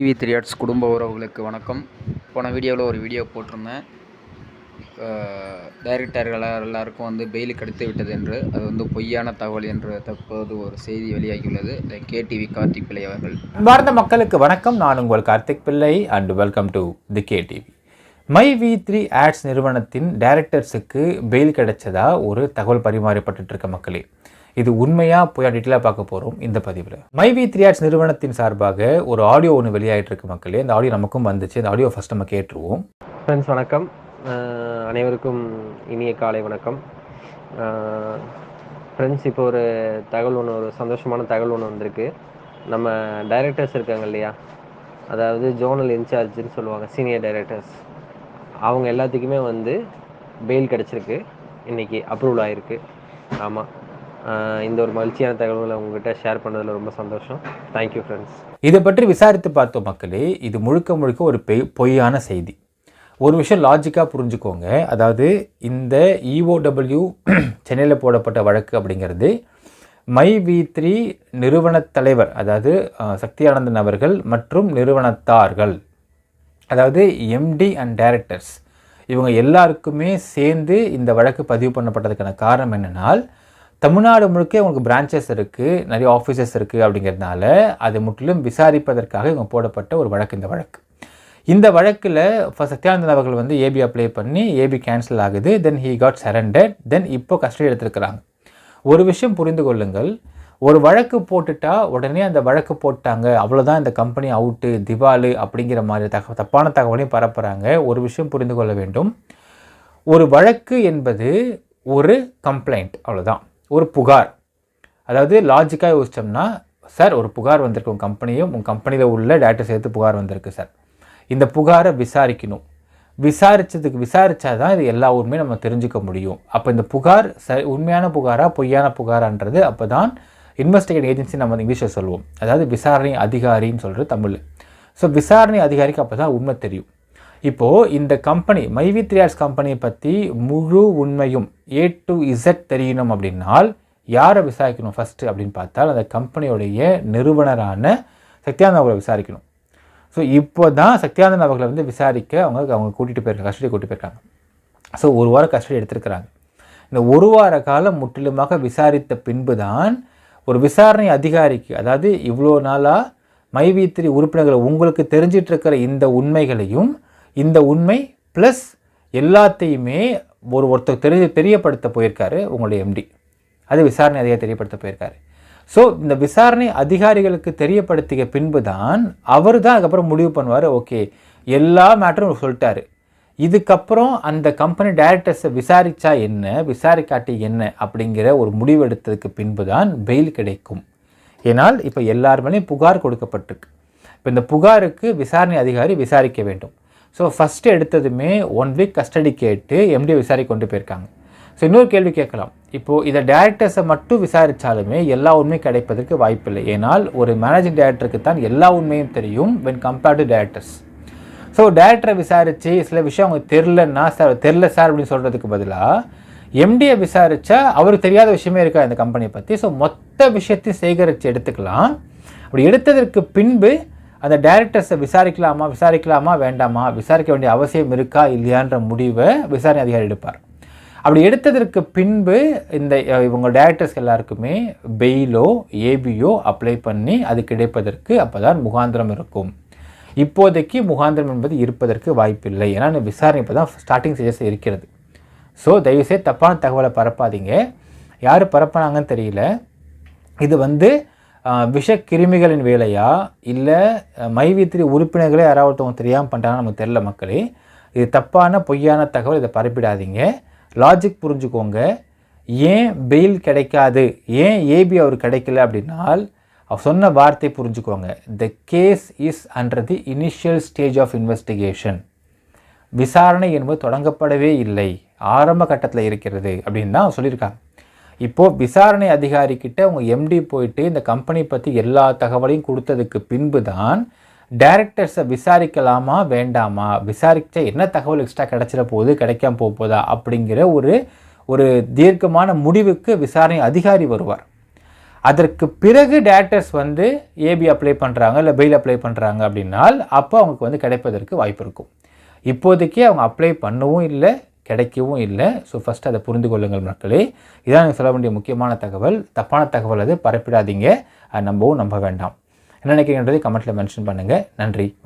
TV three arts குடும்ப உறவுகளுக்கு வணக்கம். போன வீடியோவில் ஒரு வீடியோ போட்டிருந்தேன். டைரக்டர்கள் எல்லாருக்கும் வந்து பெயில் கிடைத்து விட்டது என்று அது வந்து பொய்யான தகவல் என்று தற்போது ஒரு செய்தி வெளியாகியுள்ளது. கேடிவி கார்த்திக் பிள்ளை அவர்கள். பாரத மக்களுக்கு வணக்கம். நான் உங்கள் Karthik Pillai and welcome to the KTV my V three ads நிறுவனத்தின் டைரக்டர்ஸுக்கு பெயில் கிடைச்சதா ஒரு தகவல் பரிமாறப்பட்டு இருக்க மக்களே. இது உண்மையாக போய் டீட்டெயிலாக பார்க்க போகிறோம் இந்த பதிவில். மை வி த்ரீ நிறுவனத்தின் சார்பாக ஒரு ஆடியோ ஒன்று வெளியாகிட்டு இருக்கு மக்களே. இந்த ஆடியோ நமக்கும் வந்துச்சு. இந்த ஆடியோ ஃபஸ்ட் நம்ம கேட்டுருவோம். ஃப்ரெண்ட்ஸ் வணக்கம். அனைவருக்கும் இனிய காலை வணக்கம். ஃப்ரெண்ட்ஸ் இப்போ ஒரு தகவல் ஒன்று ஒரு சந்தோஷமான தகவல் ஒன்று வந்திருக்கு. நம்ம டைரக்டர்ஸ் இருக்காங்க இல்லையா? அதாவது ஜோனல் இன்சார்ஜ்னு சொல்லுவாங்க சீனியர் டைரக்டர்ஸ் அவங்க எல்லாத்துக்குமே வந்து பெயில் கிடச்சிருக்கு. இன்றைக்கி அப்ரூவல் ஆகிருக்கு ஆமாம் இந்த ஒரு மகிழ்ச்சியான தகவல்களை உங்ககிட்ட ஷேர் பண்ணதில் ரொம்ப சந்தோஷம். தேங்க்யூ ஃப்ரெண்ட்ஸ் இதை பற்றி விசாரித்து பார்த்தோம் மக்களே இது முழுக்க முழுக்க ஒரு பெய் பொய்யான செய்தி. ஒரு விஷயம் லாஜிக்காக புரிஞ்சுக்கோங்க. அதாவது இந்த இஓடபிள்யூ சென்னையில் போடப்பட்ட வழக்கு அப்படிங்கிறது மை வி த்ரீ நிறுவனத் தலைவர் அதாவது சக்தியானந்தன் அவர்கள் மற்றும் நிறுவனத்தார்கள் அதாவது எம்டி அண்ட் டைரக்டர்ஸ் இவங்க எல்லாருக்குமே சேர்ந்து இந்த வழக்கு பதிவு பண்ணப்பட்டதுக்கான காரணம் என்னென்னால் தமிழ்நாடு முழுக்க உங்களுக்கு பிரான்ச்சஸ் இருக்குது நிறைய ஆஃபீஸஸ் இருக்குது அப்படிங்கிறதுனால அது முற்றிலும் விசாரிப்பதற்காக இவங்க போடப்பட்ட ஒரு வழக்கு இந்த வழக்கு. இந்த வழக்கில் சத்யானந்தன் அவர்கள் வந்து ஏபி அப்ளை பண்ணி ஏபி கேன்சல் ஆகுது. Then he got surrendered then இப்போ கஸ்டடி எடுத்திருக்கிறாங்க. ஒரு விஷயம் புரிந்து கொள்ளுங்கள். ஒரு வழக்கு போட்டுட்டா உடனே அந்த வழக்கு போட்டாங்க. அவ்வளோதான் இந்த கம்பெனி அவுட்டு திவாலு அப்படிங்கிற மாதிரி தக தப்பான தகவலையும் பரப்புகிறாங்க ஒரு விஷயம் புரிந்து கொள்ள வேண்டும். ஒரு வழக்கு என்பது ஒரு கம்ப்ளைண்ட் அவ்வளோதான் ஒரு புகார். அதாவது லாஜிக்காக யோசித்தோம்னா சார் ஒரு புகார் வந்திருக்கு. உங்கள் கம்பெனியும் உங்கள் கம்பெனியில் உள்ள டேட்டா சேர்த்து புகார் வந்திருக்கு சார். இந்த புகாரை விசாரிக்கணும். விசாரித்ததுக்கு விசாரித்தா தான் இது எல்லா உண்மையும் நம்ம தெரிஞ்சுக்க முடியும். அப்போ இந்த புகார் ச உண்மையான புகாரா பொய்யான புகாரான்றது அப்போ தான் இன்வெஸ்டிகேட் ஏஜென்சி நம்ம இங்கிலீஷில் சொல்லுவோம். அதாவது விசாரணை அதிகாரின்னு சொல்கிறது தமிழில் ஸோ விசாரணை அதிகாரிக்கு அப்போ தான் உண்மை தெரியும். இப்போது இந்த கம்பெனி மைவி த்ரீஆர்ஸ் கம்பெனியை பற்றி முழு உண்மையும் ஏ டு இசட் தெரியணும் அப்படின்னால் யாரை விசாரிக்கணும் ஃபஸ்ட்டு அப்படின்னு பார்த்தால் அந்த கம்பெனியோடைய நிறுவனரான சத்யானந்த் அவர்களை விசாரிக்கணும். ஸோ இப்போ தான் சத்யானந்தன் அவர்களை வந்து விசாரிக்க அவங்க அவங்க கூட்டிகிட்டு போயிருக்காங்க கஸ்டடி கூட்டிட்டு போயிருக்காங்க. ஸோ ஒரு வாரம் கஸ்டடி எடுத்திருக்கிறாங்க. இந்த ஒரு வார காலம் முற்றிலுமாக விசாரித்த பின்பு தான் ஒரு விசாரணை அதிகாரிக்கு அதாவது இவ்வளோ நாளாக மைவி உறுப்பினர்கள் உங்களுக்கு தெரிஞ்சிட்ருக்கிற இந்த உண்மைகளையும் இந்த உண்மை ப்ளஸ் எல்லாத்தையுமே ஒரு ஒருத்தர் தெரிய தெரியப்படுத்த போயிருக்காரு உங்களுடைய எம்டி அது விசாரணை அதிகாரி தெரியப்படுத்த போயிருக்காரு. ஸோ இந்த விசாரணை அதிகாரிகளுக்கு தெரியப்படுத்திய பின்பு தான் அவர் தான் அதுக்கப்புறம் முடிவு பண்ணுவார் ஓகே எல்லா மேட்டரும் சொல்லிட்டாரு. இதுக்கப்புறம் அந்த கம்பெனி டைரக்டர்ஸை விசாரித்தா என்ன விசாரிக்காட்டி என்ன அப்படிங்கிற ஒரு முடிவு எடுத்ததுக்கு பின்பு தான் பெயில் கிடைக்கும். ஏனால் இப்போ எல்லார் மேலேயும் புகார் கொடுக்கப்பட்டிருக்கு. இப்போ இந்த புகாருக்கு விசாரணை அதிகாரி விசாரிக்க வேண்டும். ஸோ ஃபஸ்ட்டு எடுத்ததுமே ஒன் வீக் கஸ்டடி கேட்டு எம்டி விசாரிக்க கொண்டு போயிருக்காங்க. ஸோ இன்னொரு கேள்வி கேட்கலாம். இப்போது இதை டேரக்டர்ஸை மட்டும் விசாரித்தாலுமே எல்லா உண்மையும் கிடைப்பதற்கு வாய்ப்பில்லை. ஏனால் ஒரு மேனேஜிங் டைரக்டருக்கு தான் எல்லா உண்மையும் தெரியும் when compared to directors so டேரக்டரை விசாரித்து சில விஷயம் அவங்க தெரிலன்னா சார் தெரில சார் அப்படின்னு சொல்கிறதுக்கு பதிலாக எம்டியை விசாரித்தா அவருக்கு தெரியாத விஷயமே இருக்கா இந்த கம்பெனியை பற்றி ஸோ மொத்த விஷயத்தையும் சேகரித்து எடுத்துக்கலாம். அப்படி எடுத்ததற்கு பின்பு அந்த டைரக்டர்ஸை விசாரிக்கலாமா விசாரிக்கலாமா வேண்டாமா? விசாரிக்க வேண்டிய அவசியம் இருக்கா இல்லையான்ற முடிவை விசாரணை அதிகாரி எடுப்பார். அப்படி எடுத்ததற்கு பின்பு இந்த இவங்க டேரக்டர்ஸ் எல்லாருக்குமே பெயிலோ ஏபியோ அப்ளை பண்ணி அது கிடைப்பதற்கு அப்பதான் முகாந்திரம் இருக்கும். இப்போதைக்கு முகாந்திரம் என்பது இருப்பதற்கு வாய்ப்பில்லை. ஏன்னா இந்த விசாரணை இப்போ தான் ஸ்டார்டிங் ஸ்டேஜஸ் இருக்கிறது. ஸோ தயவுசெய்து தப்பான தகவலை பரப்பாதீங்க. யார் பரப்புனாங்கன்னு தெரியல. இது வந்து விஷக்கிருமிகளின் வேலையா? இல்லை மைவித்திரி உறுப்பினர்களே யாராவது ஒருத்தவங்க தெரியாமல் பண்ணுறாங்கன்னு நமக்கு தெரியல மக்களே. இது தப்பான பொய்யான தகவல் இதை பரப்பிடாதீங்க. லாஜிக் புரிஞ்சுக்கோங்க. ஏன் பெயில் கிடைக்காது? ஏன் ஏபி அவர் கிடைக்கல அப்படின்னால் அவர் சொன்ன வார்த்தை புரிஞ்சுக்கோங்க. The case is under the initial stage of investigation விசாரணை என்பது தொடங்கப்படவே இல்லை. ஆரம்ப கட்டத்தில் இருக்கிறது அப்படின்னு தான் சொல்லியிருக்காங்க. இப்போது விசாரணை அதிகாரி கிட்ட எம்டி போயிட்டு இந்த கம்பெனி பற்றி எல்லா தகவலையும் கொடுத்ததுக்கு பின்பு தான் டைரக்டர்ஸை விசாரிக்கலாமா வேண்டாமா? விசாரிச்சா என்ன தகவல் எக்ஸ்ட்ரா கிடைச்சிட போகுது கிடைக்காம போக போதா? அப்படிங்கிற ஒரு ஒரு தீர்க்கமான முடிவுக்கு விசாரணை அதிகாரி வருவார். அதற்கு பிறகு டேரக்டர்ஸ் வந்து ஏபி அப்ளை பண்ணுறாங்க இல்லை பெயில் அப்ளை பண்ணுறாங்க அப்படின்னால் அப்போ அவங்களுக்கு வந்து கிடைப்பதற்கு வாய்ப்பு இருக்கும். இப்போதைக்கு அவங்க அப்ளை பண்ணவும் இல்லை கிடைக்கவும் இல்லை. ஸோ ஃபஸ்ட்டு அதை புரிந்து கொள்ளுங்கள் மக்களே. இதான் எனக்கு சொல்ல வேண்டிய முக்கியமான தகவல். தப்பான தகவல் அது பரப்பிடாதீங்க. அதை நம்பவும் நம்ப வேண்டாம். என்ன நினைக்கிறீங்கன்றதை கமெண்ட்டில் மென்ஷன் பண்ணுங்கள் நன்றி. வணக்கம்.